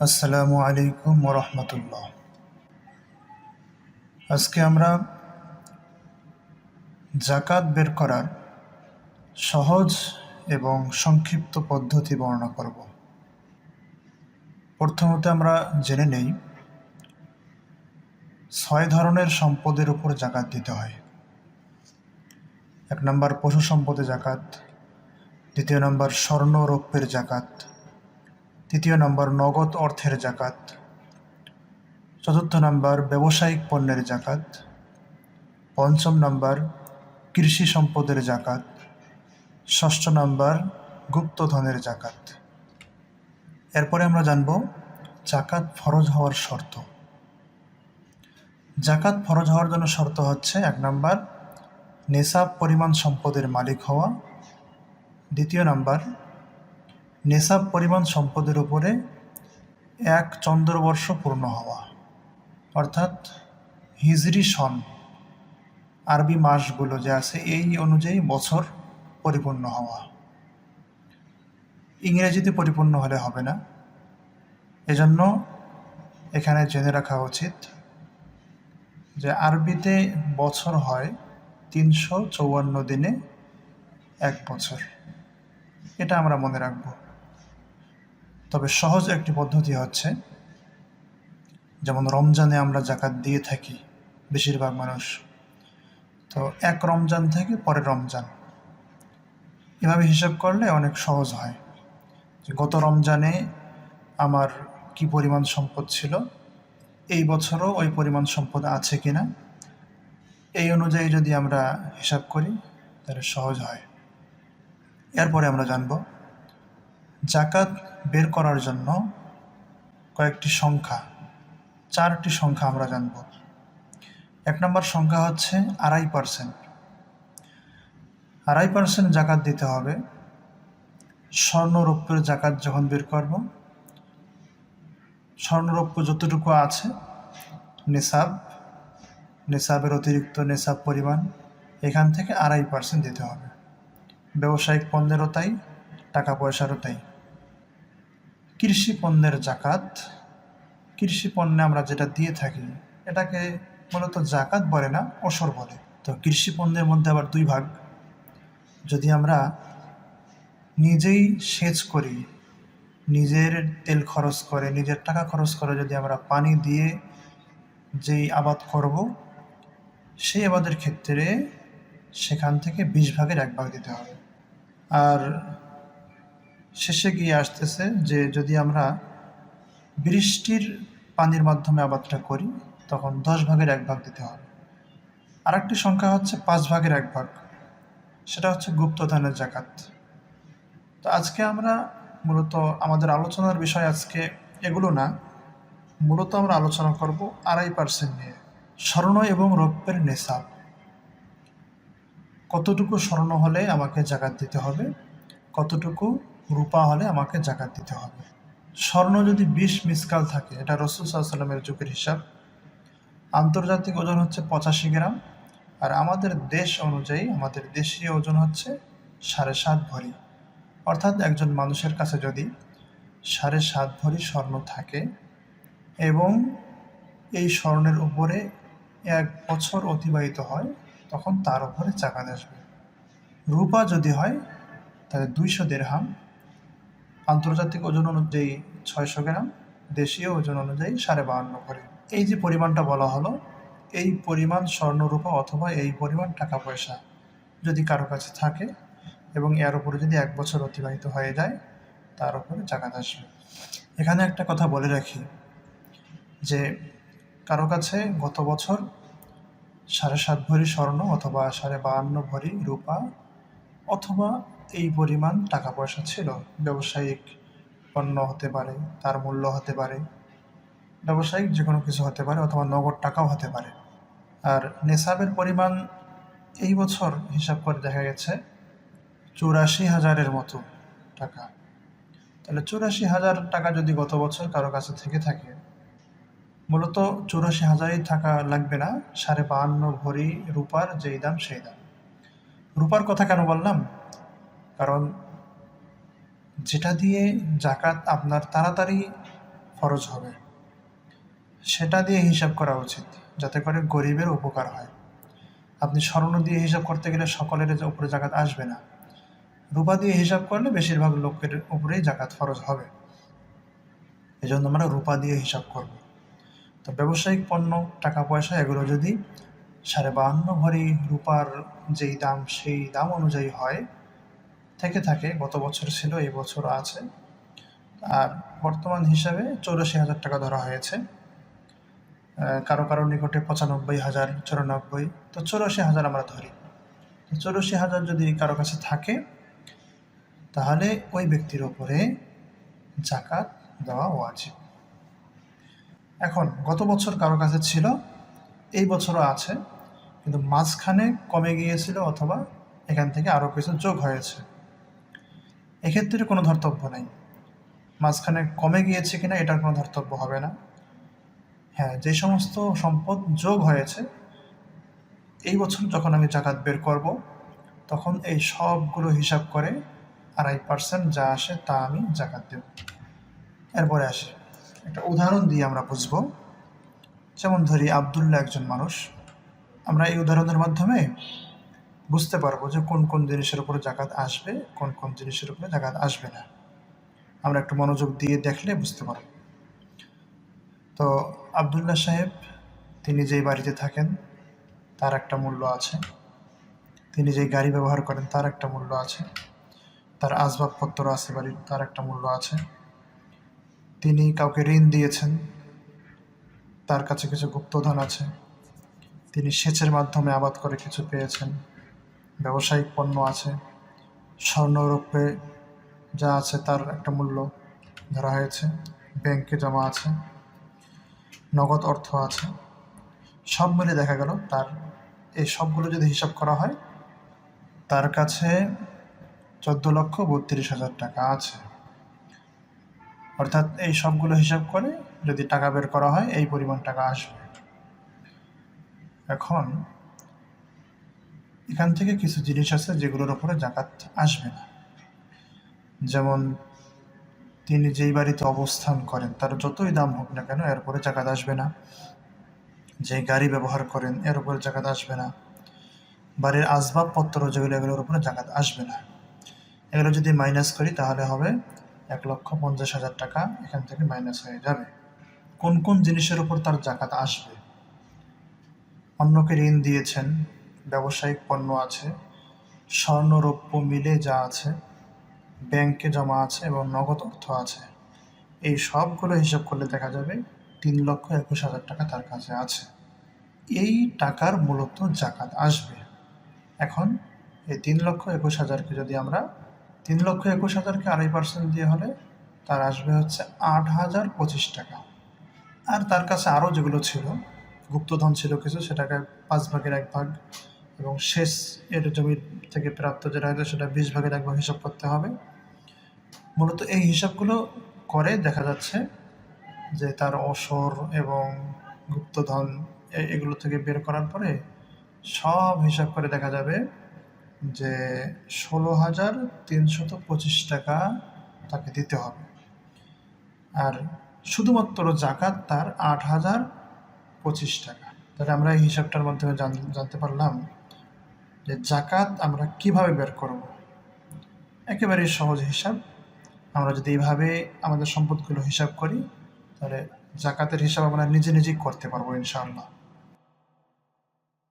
আসসালামু আলাইকুম রহমতুল্লাহ। আজকে আমরা জাকাত বের করার সহজ এবং সংক্ষিপ্ত পদ্ধতি বর্ণনা করব। প্রথমত আমরা জেনে নেই, ছয় ধরনের সম্পদের উপর জাকাত দিতে হয়। এক নম্বর পশু সম্পদে জাকাত দ্বিতীয় নম্বর স্বর্ণ রৌপ্যের জাকাত তৃতীয় নম্বর নগদ অর্থের জাকাত। চতুর্থ নম্বর ব্যবসায়িক পণ্যের জাকাত। পঞ্চম নম্বর কৃষি সম্পদের জাকাত। ষষ্ঠ নম্বর গুপ্তধনের জাকাত। এরপরে আমরা জানব জাকাত ফরজ হওয়ার শর্ত। জাকাত ফরজ হওয়ার জন্য শর্ত হচ্ছে, এক নম্বর, নেশাব পরিমাণ সম্পদের মালিক হওয়া। দ্বিতীয় নাম্বার নেশাব পরিমাণ সম্পদের উপরে এক চন্দ্রবর্ষ পূর্ণ হওয়া। অর্থাৎ হিজরি সন আরবি মাসগুলো যে আছে, এই অনুযায়ী বছর পরিপূর্ণ হওয়া। ইংরেজিতে পরিপূর্ণ হলে হবে না। এজন্য এখানে জেনে রাখা উচিত যে আরবিতে বছর হয় তিনশো চৌয়ান্ন দিনে এক বছর। এটা আমরা মনে রাখব। তবে সহজ একটি পদ্ধতি হচ্ছে, যেমন রমজানে আমরা জাকাত দিয়ে থাকি বেশিরভাগ মানুষ। তো এক রমজান থেকে পরের রমজান। এভাবে হিসাব করলে অনেক সহজ হয়। যে গত রমজানে আমার কি পরিমাণ সম্পদ ছিল, এই বছরও ওই পরিমাণ সম্পদ আছে কি না এই অনুযায়ী যদি আমরা হিসাব করি, তাহলে সহজ হয়। এরপরে আমরা জানব জাকাত বের করার জন্য কয়েকটি সংখ্যা, চারটি সংখ্যা আমরা জানব। এক নম্বর সংখ্যা হচ্ছে আড়াই পার্সেন্ট আড়াই পার্সেন্ট জাকাত দিতে হবে। স্বর্ণরৌপ্যের জাকাত যখন বের করব, স্বর্ণরৌপ্য যতটুকু আছে, নেশাব, নেশাবের অতিরিক্ত নেশাব পরিমাণ, এখান থেকে আড়াই পার্সেন্ট দিতে হবে। ব্যবসায়িক পণ্যেরও তাই, টাকা পয়সারও তাই। কৃষি পণ্যের জাকাত। কৃষি পণ্যে আমরা যেটা দিয়ে থাকি, এটাকে মূলত জাকাত বলে না অসর বলে। তো কৃষি পণ্যের মধ্যে আবার দুই ভাগ। যদি আমরা নিজেই সেচ করি, নিজের তেল খরচ করে, নিজের টাকা খরচ করে যদি আমরা পানি দিয়ে যেই আবাদ করব, সেই আবাদের ক্ষেত্রে সেখান থেকে বিশ ভাগের এক ভাগ দিতে হবে। আর শেষে গিয়ে আসতেছে যে যদি আমরা বৃষ্টির পানির মাধ্যমে আবাদটা করি, তখন দশ ভাগের এক ভাগ দিতে হবে। আরেকটি সংখ্যা হচ্ছে পাঁচ ভাগের এক ভাগ। সেটা হচ্ছে গুপ্তধনের জাকাত। তো আজকে আমরা মূলত আমাদের আলোচনার বিষয় আজকে এগুলো না, মূলত আমরা আলোচনা করব আড়াই পার্সেন্ট নিয়ে, স্বর্ণ এবং রৌপ্যের নেশাব। কতটুকু স্বর্ণ হলে আমাকে জাকাত দিতে হবে, কতটুকু রূপা হলে আমাকে জাকাত দিতে হবে। স্বর্ণ যদি বিশ মিসকাল থাকে, এটা রসুল সাল্লামের যুগের হিসাব। আন্তর্জাতিক ওজন হচ্ছে পঁচাশি গ্রাম, আর আমাদের দেশ অনুযায়ী, আমাদের দেশীয় ওজন হচ্ছে সাড়ে সাত ভরি। অর্থাৎ একজন মানুষের কাছে যদি সাড়ে সাত ভরি স্বর্ণ থাকে এবং এই স্বর্ণের উপরে এক বছর অতিবাহিত হয়, তখন তার উপরে চাকাত আসবে। রূপা যদি হয়, তাহলে দুইশো দেড়হাম। আন্তর্জাতিক ওজন অনুযায়ী ছয়শো গ্রাম, দেশীয় ওজন অনুযায়ী সাড়ে বাহান্ন করে। এই যে পরিমাণটা বলা হলো, এই পরিমাণ স্বর্ণরূপা অথবা এই পরিমাণ টাকা পয়সা যদি কারও কাছে থাকে এবং এর উপরে যদি এক বছর অতিবাহিত হয়ে যায়, তার উপরে জাকাত আসবে। এখানে একটা কথা বলে রাখি যে কারও কাছে গত বছর সাড়ে সাত ভরি স্বর্ণ অথবা সাড়ে বাহান্ন ভরি রূপা অথবা এই পরিমাণ টাকা পয়সা ছিল। ব্যবসায়িক পণ্য হতে পারে, তার মূল্য হতে পারে, ব্যবসায়িক যে কোনো কিছু হতে পারে অথবা নগদ টাকাও হতে পারে। আর নেশাবের পরিমাণ এই বছর হিসাব করে দেখা গেছে চুরাশি হাজারের মতো টাকা। তাহলে চুরাশি হাজার টাকা যদি গত বছর কারও কাছে থেকে থাকে, মূলত চুরাশি হাজারই থাকা লাগবে না, সাড়ে বাহান্ন ভরি রূপার যেই দাম সেই দাম। রূপার কথা কেন বললাম? কারণ যেটা দিয়ে জাকাত আপনার তাড়াতাড়ি ফরজ হবে, সেটা দিয়ে হিসাব করা উচিত, যাতে করে গরিবের উপকার হয়। আপনি স্বর্ণ দিয়ে হিসাব করতে গেলে সকলের উপরে জাকাত আসবে না। রূপা দিয়ে হিসাব করলে বেশিরভাগ লোকের উপরেই জাকাত ফরজ হবে। এই জন্য আমরা রূপা দিয়ে হিসাব করব। তো ব্যবসায়িক পণ্য, টাকা পয়সা, এগুলো যদি সাড়ে বাহান্ন ভরি রূপার যেই দাম, সেই দাম অনুযায়ী হয় থেকে থাকে, গত বছর ছিল, এই বছর আছে। আর বর্তমান হিসাবে চৌরাশি হাজার টাকা ধরা হয়েছে। কারও কারও নিকটে পঁচানব্বই হাজার, চুরানব্বই, তো চৌরাশি হাজার আমরা ধরি। চৌরাশি হাজার যদি কারও কাছে থাকে, তাহলে ওই ব্যক্তির ওপরে জাকাত দেওয়া ওয়াজিব। এখন, গত বছর কারও কাছে ছিল, এই বছরও আছে, কিন্তু মাঝখানে কমে গিয়েছিল অথবা এখান থেকে আরও কিছু যোগ হয়েছে। এক্ষেত্রে কোনো ধর্তব্য নেই। মাঝখানে কমে গিয়েছে কিনা এটার কোনো ধর্তব্য হবে না। হ্যাঁ যে সমস্ত সম্পদ যোগ হয়েছে, এই বছর যখন আমি জাকাত বের করব, তখন এই সবগুলো হিসাব করে আড়াই পার্সেন্ট যা আসে তা আমি জাকাত দেব। এরপরে আসি। একটা উদাহরণ দিয়ে আমরা বুঝব। যেমন ধরি, আবদুল্লাহ একজন মানুষ। আমরা এই উদাহরণের মাধ্যমে বুঝতে পারব যে কোন কোন জিনিসের উপরে জাকাত আসবে, কোন কোন জিনিসের উপরে জাকাত আসবে না। আমরা একটু মনোযোগ দিয়ে দেখলে বুঝতে পারব। তো আবদুল্লাহ সাহেব, তিনি যেই বাড়িতে থাকেন, তার একটা মূল্য আছে। তিনি যেই গাড়ি ব্যবহার করেন, তার একটা মূল্য আছে। তার আসবাবপত্র আছে বাড়ির, তার একটা মূল্য আছে। তিনি কাউকে ঋণ দিয়েছেন, তার কাছে কিছু গুপ্তধন আছে। তিনি সেচের মাধ্যমে আবাদ করে কিছু পেয়েছেন। ব্যবসায়িক পণ্য আছে, স্বর্ণরূপে যা আছে তার একটা মূল্য ধরা হয়েছে, ব্যাংকে জমা আছে, নগদ অর্থ আছে। সব মিলে দেখা গেল তার এই সবগুলো যদি হিসাব করা হয়, তার কাছে চোদ্দ লক্ষ বত্রিশ হাজার টাকা আছে। অর্থাৎ এই সবগুলো হিসাব করে যদি টাকা বের করা হয়, এই পরিমাণ টাকা আসবে। এখন এখান থেকে কিছু জিনিস আছে যেগুলোর ওপরে জাকাত আসবে না। যেমন, তিনি যেই বাড়িতে অবস্থান করেন, তার যতই দাম হোক না কেন এর উপরে জাকাত আসবে না। যে গাড়ি ব্যবহার করেন, এর উপরে জাকাত আসবে না। বাড়ির আসবাবপত্র যেগুলো, এগুলোর উপরে জাকাত আসবে না। এগুলো যদি মাইনাস করি, তাহলে হবে এক লক্ষ পঞ্চাশ হাজার টাকা এখান থেকে মাইনাস হয়ে যাবে। কোন কোন জিনিসের উপর তার জাকাত আসবে? অন্যকে ঋণ দিয়েছেন ব্যবসায়িক পণ্য আছে, স্বর্ণরৌপ্য মিলে যা আছে, ব্যাংকে জমা আছে এবং নগদ অর্থ আছে। এই সবগুলো হিসাব করলে দেখা যাবে তিন লক্ষ একুশ হাজার টাকা তার কাছে আছে। এই টাকার মূলত জাকাত আসবে। এখন এই তিন লক্ষ একুশ হাজারকে যদি আমরা তিন লক্ষ একুশ হাজারকে আড়াই পার্সেন্ট দিয়ে হলে তার আসবে হচ্ছে আট হাজার পঁচিশ টাকা। আর তার কাছে আরও যেগুলো ছিল, গুপ্তধন ছিল কিছু, সেটাকে পাঁচ ভাগের এক ভাগ এবং শেষ এর জমি থেকে প্রাপ্ত যেটা হয়তো সেটা বিশ ভাগের এক ভাগ হিসাব করতে হবে। মূলত এই হিসাবগুলো করে দেখা যাচ্ছে যে তার অসর এবং গুপ্তধন এগুলো থেকে বের করার পরে সব হিসাব করে দেখা যাবে যে ষোলো হাজার তিনশত পঁচিশ টাকা তাকে দিতে হবে। আর শুধুমাত্র জাকাত তার আট হাজার পঁচিশ টাকা। তাহলে আমরা এই হিসাবটার মাধ্যমে জান- জানতে পারলাম যে জাকাত আমরা কীভাবে বের করব? একেবারে সহজ হিসাব। আমরা যদি এইভাবে আমাদের সম্পদগুলো হিসাব করি, তাহলে জাকাতের হিসাব আমরা নিজে নিজেই করতে পারব ইনশাআল্লাহ।